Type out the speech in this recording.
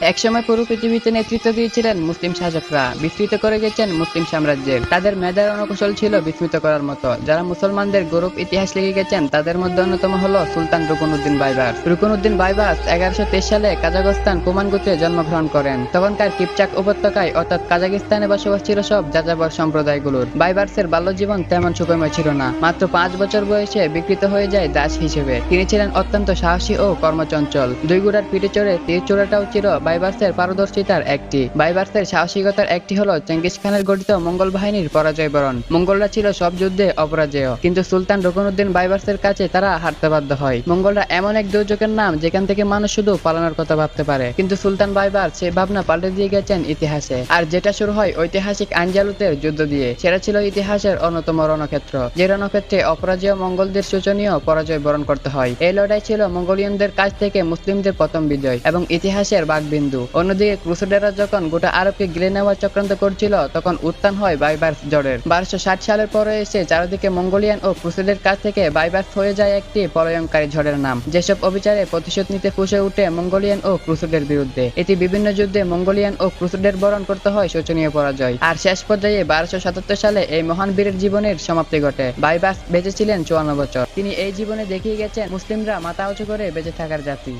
একসময় পুরো পৃথিবীতে নেতৃত্ব দিয়েছিলেন মুসলিম শাসকরা। বিস্তৃত করে গেছেন মুসলিম সাম্রাজ্যের। তাদের মেধার অনকৌশল ছিল বিস্মিত করার মতো। যারা মুসলমানদের গৌরব ইতিহাস লিখে গেছেন, তাদের মধ্যে অন্যতম হলো সুলতান রুকনুদ্দিন বাইবাস রুকনুদ্দিন বাইবাস এগারোশো সালে কাজাগস্তান কুমানগুতে জন্মগ্রহণ করেন। তখনকার কিপচাক উপত্যকায়, অর্থাৎ কাজাকিস্তানে বসবাস ছিল সব যাযাবর সম্প্রদায়গুলোর। বাইবার্সের বাল্যজীবন তেমন সুখময় ছিল না। মাত্র পাঁচ বছর বয়সে বিকৃত হয়ে যায় দাস হিসেবে। তিনি ছিলেন অত্যন্ত সাহসী ও কর্মচঞ্চল। দুই গুড়ার পিঠে চড়ে তীর চোরাটাও ছিল বাইবার্সের পারদর্শিতার একটি। বাইবার্সের সাহসিকতার একটি হলো চেঙ্গিস খানের গঠিত মঙ্গল বাহিনীর পরাজয় বরণ মঙ্গলরা ছিল সব যুদ্ধে অপরাজেয়। কিন্তু সুলতান রুকনুদ্দিন বাইবার্সের কাছে তারা হারতে বাধ্য হয়। মঙ্গলরা এমন এক দুর্যোগের নাম, যেখান থেকে মানুষ শুধু পালানোর কথা ভাবতে পারে। কিন্তু সুলতান বাইবার সে ভাবনা পাল্টে দিয়ে গেছেন ইতিহাসে। আর যেটা শুরু হয় ঐতিহাসিক আঞ্জালুতের যুদ্ধ দিয়ে, সেটা ছিল ইতিহাসের অন্যতম রণক্ষেত্র, যে রণক্ষেত্রে অপরাজয় মঙ্গলদের শোচনীয় পরাজয় বরণ করতে হয়। এই লড়াই ছিল মঙ্গোলিয়ানদের কাছ থেকে মুসলিমদের প্রথম বিজয় এবং ইতিহাসের বাগবিন্দু অন্যদিকে ক্রুসেডাররা যখন গোটা আরবকে গিলে নেওয়ার চক্রান্ত করছিল, তখন উত্থান হয় বাইবার্স জড়ের বারোশো সালের পরে এসে চারিদিকে মঙ্গোলিয়ান ও ক্রুসেডের কাছ থেকে বাইবার্স হয়ে যায় একটি প্রলয়ঙ্কারী ঝড়ের নাম। যেসব অবিচারে প্রতিশোধ নিতে ফুসে উঠে মঙ্গোলিয়ান ও ক্রুসেডের বিরুদ্ধে। এটি বিভিন্ন যুদ্ধে মঙ্গোলিয়ান ও ক্রুসেডের বরণ করতে হয় শোচনীয় পরাজয়। আর শেষ পর্যায়ে বারোশো সাতাত্তর সালে এই মহান বীরের জীবনের সমাপ্তি ঘটে। বাইবার্স বেঁচে ছিলেন চুয়ান্ন বছর। তিনি এই জীবনে দেখিয়ে গেছেন, মুসলিমরা মাথা উঁচু করে বেঁচে থাকার জাতি।